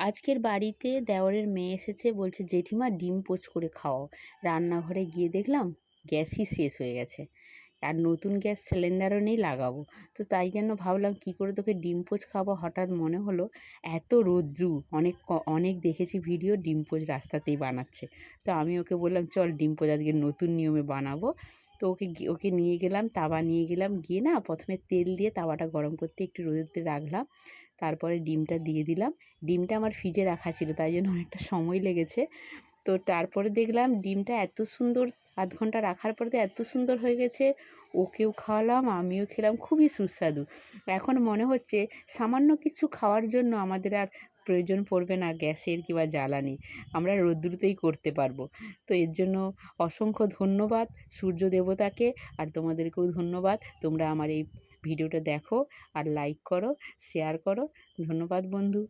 আজকের বাড়িতে দেওরের মেয়ে এসেছে, বলছে, জেঠিমা, ডিম পোচ করে খাওয়াও রান্নাঘরে গিয়ে দেখলাম, গ্যাসই শেষ হয়ে গেছে। আর নতুন গ্যাস সিলিন্ডারও নেই লাগাবো। তো তাই জন্য ভাবলাম, কী করে তোকে ডিম পোচ খাব হঠাৎ মনে হলো, এত রৌদ্রু, অনেক অনেক দেখেছি ভিডিও ডিম পোচ রাস্তাতেই বানাচ্ছে। তো আমি ওকে বললাম, চল ডিম পোচ আজকে নতুন নিয়মে বানাবো। তো ওকে ওকে নিয়ে গেলাম, তাওয়া নিয়ে গেলাম। গিয়ে না প্রথমে তেল দিয়ে তাওয়াটা গরম করতে একটু রোদেতে রাখলাম। তারপরে ডিমটা দিয়ে দিলাম। ডিমটা আমার ফ্রিজে রাখা ছিল, তাই জন্য অনেকটা সময় লেগেছে। তো তারপরে দেখলাম ডিমটা এত সুন্দর আধ ঘণ্টা রাখার পরে তো এত সুন্দর হয়ে গেছে। ওকেও খাওয়ালাম, আমিও খেলাম, খুবই সুস্বাদু। এখন মনে হচ্ছে সামান্য কিছু খাওয়ার জন্য আমাদের আর প্রয়োজন পড়বে না গ্যাসের কিংবা জ্বালানি। আমরা রৌদ্রুতেই করতে পারব। তো এর জন্য অসংখ্য ধন্যবাদ সূর্য দেবতাকে, আর তোমাদেরকেও ধন্যবাদ। তোমরা আমার এই ভিডিওটা দেখো আর লাইক করো শেয়ার করো। ধন্যবাদ বন্ধু।